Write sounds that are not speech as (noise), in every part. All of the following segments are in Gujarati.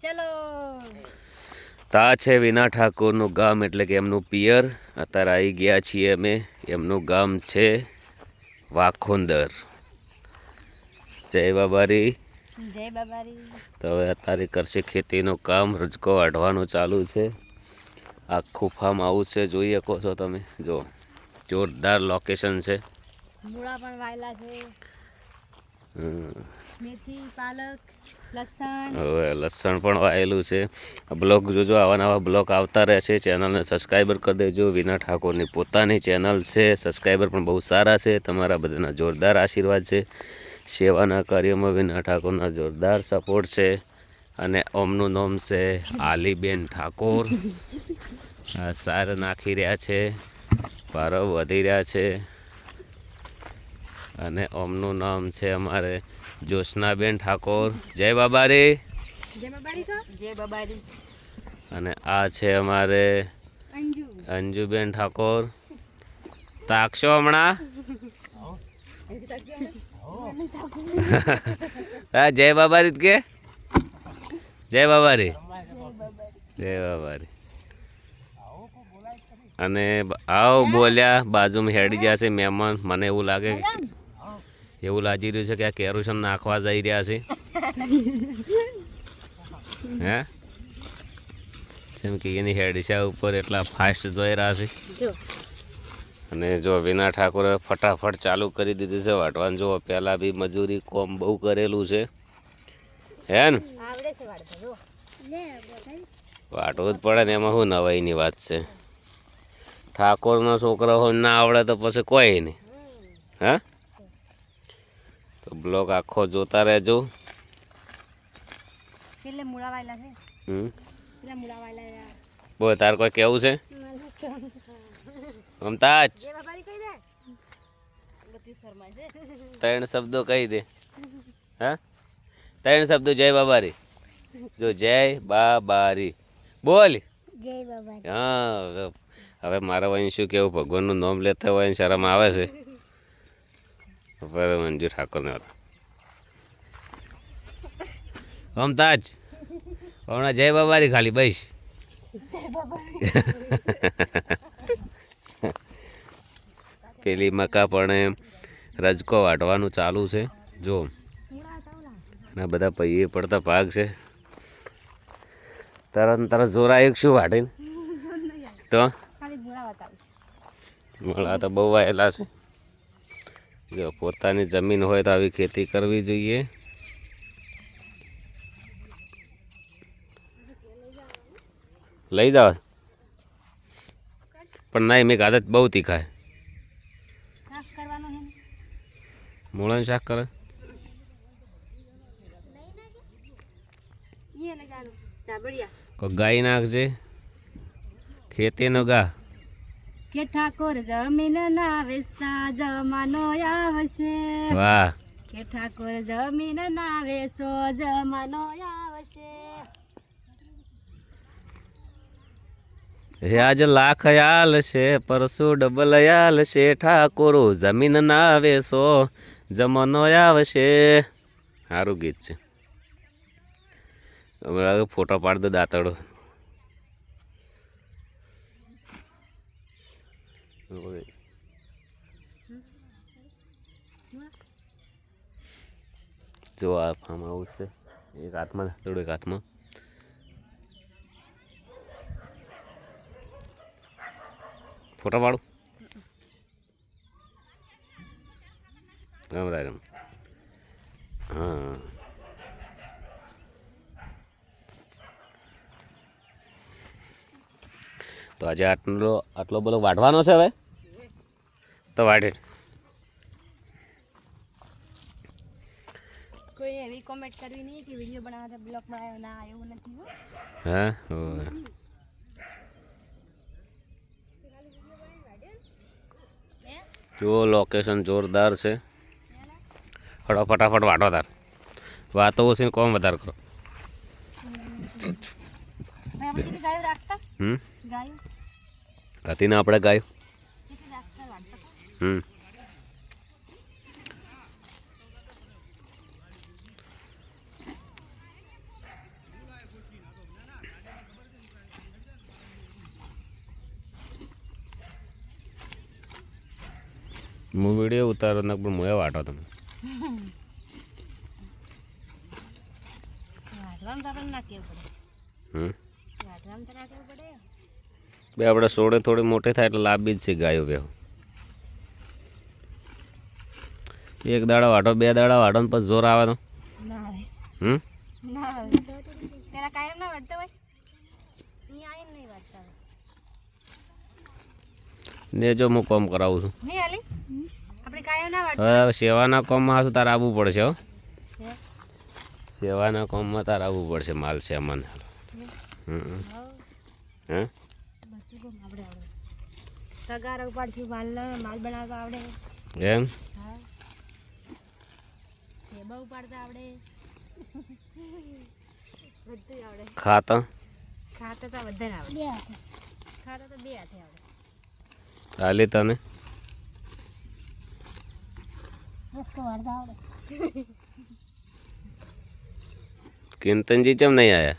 ચલો. તા છે વિના ઠાકોરનું ગામ એટલે કે એમનું પિયર. અત્યારે આવી ગયા છીએ અમે. એમનું ગામ છે વાખોંદર. જય બાબારી. જય બાબારી. તો હવે અત્યારે કરશે ખેતીનું કામ. રજકો વાઢવાનું ચાલુ છે. આખું ફાર્મ હાઉસ છે. જોઈ શકો છો તમે. જો જોરદાર લોકેશન છે. મૂળા પણ વાયેલા છે. મેથી હવે લસણ પણ વાયેલું છે. બ્લોગ જોજો, આવા નવા બ્લોગ આવતા રહેશે. ચેનલને સબસ્ક્રાઈબર કરી દેજો. વિના ઠાકોરની પોતાની ચેનલ છે. સબસ્ક્રાઈબર પણ બહુ સારા છે. તમારા બધાના જોરદાર આશીર્વાદ છે. સેવાના કાર્યમાં વિના ઠાકોરના જોરદાર સપોર્ટ છે. અને ઓમનું નામ છે આલીબેન ઠાકોર. સાર નાખી રહ્યા છે. પારો વધી રહ્યા છે. અને ઓમનું નામ છે અમારે જ્યોત્સનાબેન ઠાકોર. જય બાબારી. જય બાબારી અને આ છે અમારે અંજુબેન ઠાકોર. તાકશો હમણાં? હા જય બાબારી કે? જય બાબારી. જય બાબારી. અને આવો આવ બોલ્યા બાજુમાં હેડી જશે છે મહેમાન. મને એવું લાગે કે એવું લાગી રહ્યું છે કે આ કેરોસન નાખવા જઈ રહ્યા છે. (laughs) હે? જેમ કે એની હેડશા ઉપર એટલા ફાસ્ટ જોઈ રહ્યા છે. અને જો વિના ઠાકોરે ફટાફટ ચાલુ કરી દીધું છે. વાટવાનું જો પહેલાં બી મજૂરી કોમ બહુ કરેલું છે. હે ને? વાટવું જ પડે ને એમાં શું નવાઈની વાત છે? ઠાકોરનો છોકરો હોય ના આવડે તો પછી કોઈ નહીં. હા? બ્લોગ આખો જોતા રહેજો. કેટલે મૂળા વાયેલા છે? હમ? કેટલા મૂળા વાયેલા બોલ તાર કોઈ કેવું છે? મમતાજ જય બાબારી કહી દે. બધું શર્મા છે. ત્રણ શબ્દો કહી દે. હા? ત્રણ શબ્દો જય બાબારી. જો જય બાબારી. બોલ. જય બાબારી. હા હવે- મારા અહીં શું કેવું? ભગવાનનું નામ લેતા હોય શરમ આવે છે. મંજુ ઠાકોરને હતા મમતાજ હમણાં જય બાબારી ખાલી બસ પેલી મકા પણ રજકો વાટવાનું ચાલુ છે. જો. અને બધા પૈયે પડતા ભાગ છે. તરત તરત જોરા એક શું વાટે (laughs) તો? મળા તો બહુ વાયેલા છે. જો પોતાની જમીન હોય તો આવી ખેતી કરવી જોઈએ. લઈ જાવ પણ નહીં મેં આદત બહુ તીખાય. ને મૂળાનું શાક કરે. ગાય નાખજે. ખેતીનો ગા. કે ઠાકોર જમીન ના વેચતા જમાનો આવશે. વાહ. કે ઠાકોર જમીન ના વેચો જમાનો આવશે. હે આજ લાખ યાલ છે પરસુ ડબલ યાલ છે ઠાકોરો જમીન ના વેસો જમાનો આવશે. સારું ગીત છે. હમણાં ફોટો પાડ દો દાંતડો. જો આ ફાર્મ હાઉસ છે. એક હાથમાં દાંતડો એક હાથમાં. ફોટા પાડું? ગમ રામ. હા. તો આજે આટલો આટલો બધો વાઢવાનો છે હવે? વાઢે. કોઈ એવી કોમેન્ટ કરવી નહીં કે વીડિયો બનાવવા બ્લોગ બનાવ્યો ના એવું નથી હો. હા? હોવે. જો લોકેશન જોરદાર છે. હળો ફટાફટ વાટો તાર. વાતો ઓછી ને કોમ વધારે કરો. હતી ને આપણે ગાય? હમ હું વીડિયો ઉતારો ને પણ મોયા વાટો તમે બે આપણે સોડે થોડી મોટી થાય એટલે લાંબી જ છે ગાયો બે એક દાડા વાટો બે દાડા વાટો ને પછી જોર આવે તો. હમ? ના જો હું કોમ કરાવું છું. હવે સેવાના કોમમાં હશે તારે આવવું પડશે હો? સેવાના કોમમાં તારે આવવું પડશે માલ સેમાન. હમ. તગાર ઉપાડશું માલ માલ બનાવવા આવડે. એમ? હા ટેબા ઉપાડતા આવડે. બધું આવડે. ખાતા? ખાતા તો બધાને આવડે. ખાતા તો બે હાથે આવડે. ચાલી તને? રસ્તો વાળતા આવડે. કિંતનજી ચમ નહીં આયા?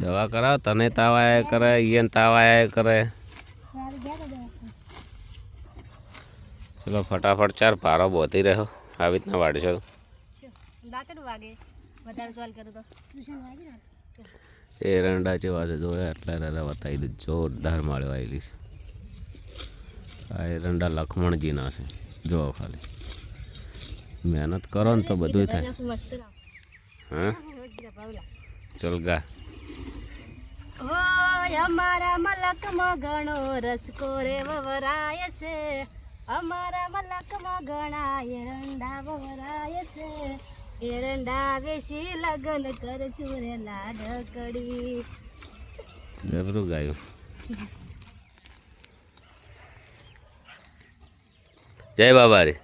દવા કરાવ તને તાવ આયા કરે ઈયન તાવ આયા કરે. ચલો ફટાફટ ચાર પારો બોતી રહ્યો. આવી રીતના વાળશો દાંતડું વાગે. વધારે સોલ કરું તો. ટ્યુશન વાગે ને એરંડા જેવા છે જોયા એટલા રેરા બતાવી દે જોરદાર માળ્યો આવેલી છે. આ એરંડા લખમણજીના છે જો ખાલી. મહેનત કરો ને તો બધું થાય. હા? ચલ ગા. હોય અમારા મલકમાં ઘણો રસકો રે વવરાય છે. અમારા મલકમાં ઘણા એરંડા વવરાય છે એરંડા વેસી લગન કરશું રે લાડકડી. જબરું ગાયું. જય બાબા રે